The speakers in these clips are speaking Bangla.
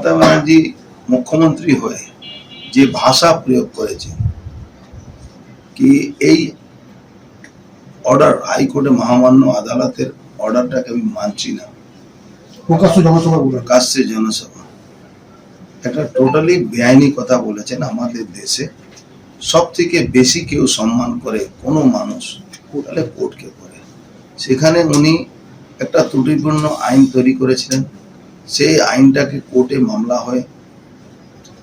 মমতা ব্যানার্জি মুখ্যমন্ত্রী হয়ে যে ভাষা প্রয়োগ করেছে কি এই অর্ডার হাইকোর্টে মহামান্য আদালতের অর্ডারটাকে আমি মানছি না। প্রকাশ্য জনসভা প্রকাশ্যে জনসভা। একটা টোটালি বেআইনি কথা বলেছেন আমাদের দেশে। সব থেকে বেশি কেউ সম্মান করে কোনো মানুষ তাহলে কোর্টকে করে। সেখানে উনি একটা ত্রুটিপূর্ণ আইন তৈরি করেছিলেন। সেই আইনটাকে কোর্টে মামলা হয়।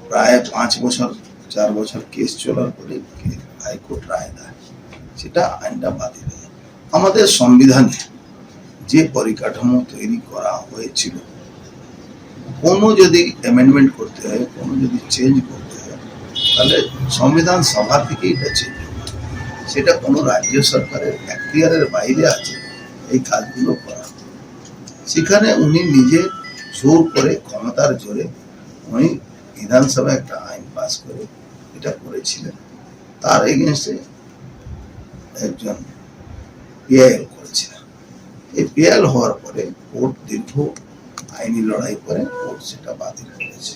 প্রায় পাঁচ বছর, চার বছর কেস চলার পরে হাইকোর্ট রায় দেয়। সেটা আইনটা বাতিল হয় আমাদের সংবিধানে যে পরিকাঠামো তৈরি করা হয়েছিল, কোনো যদি অ্যামেন্ডমেন্ট করতে হয়, কোনো যদি চেঞ্জ করতে হয়, তাহলে সংবিধান সভা থেকে এটা চেঞ্জ সেটা কোনো রাজ্য সরকারের এখতিয়ারের বাইরে আছে, এই কাজগুলো করা। সেখানে উনি নিজে জোর করে, ক্ষমতার জোরে উনি বিধানসভায় একটা আইন পাস করে এটা করেছিলেন। তার এগেনস্টে একজন পিআইএল করেছিলেন। এই পিআইএল হওয়ার পরে কোর্ট দীর্ঘ আইনি লড়াই করে কোর্ট সেটা বাতিল করেছে।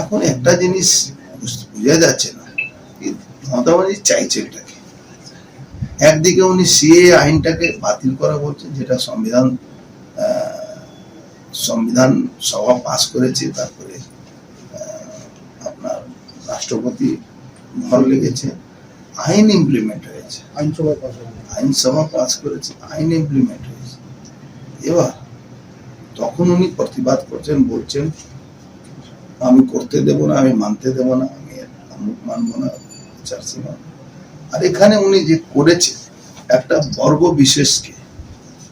এখন একটা জিনিস বোঝা যাচ্ছে না মমতা চাইছে এটাকে। একদিকে উনি সিএ আইনটাকে বাতিল করা বলছেন, যেটা সংবিধান সংবিধান সভা পাস করেছে তারপরে আপনার রাষ্ট্রপতি মোহর লেগেছে আইন ইমপ্লিমেন্ট হয়েছে। আইনসভায় পাশ হবে আইনসভা পাস করেছে আইন ইমপ্লিমেন্ট হয়েছে। এবার তখন উনি প্রতিবাদ করছেন বলছেন আমি করতে দেব না আমি মানতে দেব না আমি মানবো না চার্সি মানবো আর এখানে উনি যে করেছে একটা বর্গ বিশেষকে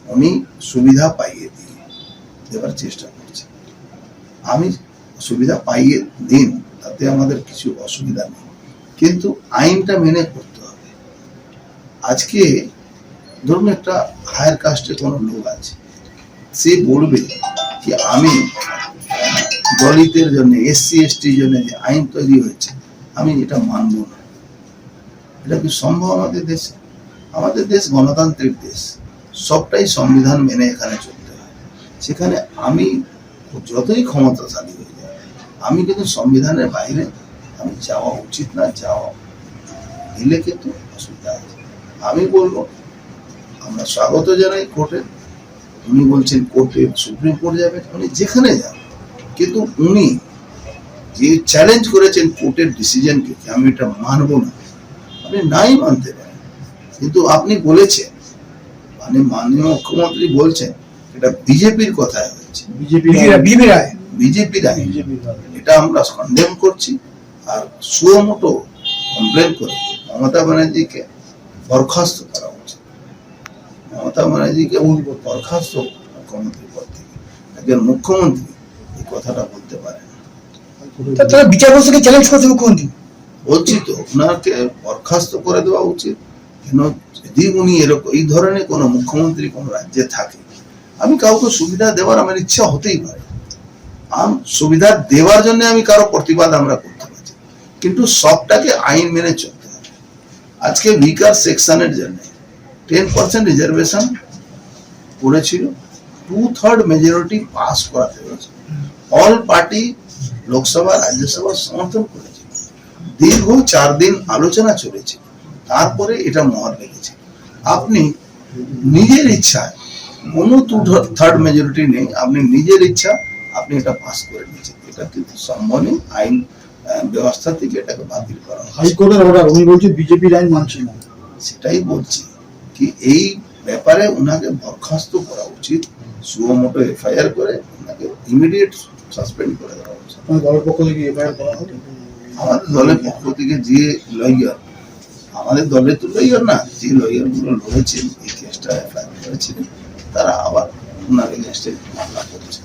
উনি সুবিধা পাইয়ে দিয়ে দেওয়ার চেষ্টা করছে। আমি সুবিধা পাইয়ে দিন, তাতে আমাদের কিছু অসুবিধা নেই। কিন্তু আইনটা মেনে করতে হবে। আজকে ধরুন একটা হায়ার কাস্টের কোনো লোক আছে, সে বলবে যে আমি দলিতের জন্য এসসি এসটির জন্য যে আইন তৈরি হয়েছে, আমি এটা মানব না। এটা কি সম্ভব আমাদের দেশে? আমাদের দেশ গণতান্ত্রিক দেশ, সবটাই সংবিধান মেনে এখানে হয় সেখানে আমি যতই ক্ষমতাশালী হয়ে যায় আমি কিন্তু সংবিধানের বাইরে আমি যাওয়া উচিত না, যাওয়া দিলে কিন্তু অসুবিধা আছে আমি বলব, আমরা স্বাগত জানাই কোর্টে। উনি বলছেন কোর্টে সুপ্রিম কোর্ট যাবে, উনি যেখানে যান। কিন্তু উনি যে চ্যালেঞ্জ করেছেন কোর্টের ডিসিশনকে আমি এটা মানব না, আপনি নাই মানতে পারেন। কিন্তু আপনি বলেছেন মানে মাননীয় মুখ্যমন্ত্রী বলছেন এটা বিজেপির কথায় হয়েছে বিজেপি বিজেপি রায়। বিজেপির এটা আমরা কন্ডেম করছি। আর সুমোটো কমপ্লেন করে মমতা ব্যানার্জিকে বরখাস্ত করা উচিত মমতা ব্যানার্জিকে বরখাস্ত মুখ্যমন্ত্রী পদ থেকে। একজন মুখ্যমন্ত্রী এই কথাটা বলতে পারেন তারা চ্যালেঞ্জ করছে মুখ্যমন্ত্রী। বলছি তো ওনাকে বরখাস্ত করে দেওয়া উচিত। কেন? যদি উনি এরকম এই ধরনের কোনো মুখ্যমন্ত্রী কোনো রাজ্যে থাকে আমি কাউকে সুবিধা দেওয়ার আমার ইচ্ছা হতেই পারে। সুবিধা দেওয়ার জন্য আমি কারও প্রতিবাদ আমরা করতে পারছি কিন্তু সবটাকে আইন মেনে চলতে হবে। আজকে উইকার সেকশনের জন্য টেন পার্সেন্ট রিজার্ভেশন করেছিল টু থার্ড মেজরিটি পাস করাতে হয়েছে। অল পার্টি লোকসভা রাজ্যসভা সমর্থন করেছে। দীর্ঘ চার দিন আলোচনা চলেছে। তারপরে এটা মহর লেগেছে আপনি নিজের ইচ্ছায় কোনো টু থার্ড মেজরিটি নেই। আপনি নিজের ইচ্ছা আপনি এটা পাস করে নিয়েছেন এটা কিন্তু সম্ভব নেই আইন ব্যবস্থা থেকে এটাকে বাতিল করা হাইকোর্টের অর্ডার উনি বলছে বিজেপির আইন মানছে না। সেটাই বলছি কি এই ব্যাপারে ওনাকে বরখাস্ত করা উচিত। সুমোটো এফআইআর করে ওনাকে ইমিডিয়েট সাসপেন্ড করে দেওয়া উচিত দলের পক্ষ থেকে এফআইআর করা হবে আমাদের দলের পক্ষ থেকে যে লয়ার আমাদের দলের তো লয়ার না যে লয়ারগুলো লড়েছেন এই কেসটা এফআইআর করেছিলেন তারা আবার ওনার এগেনস্টে মামলা করেছে।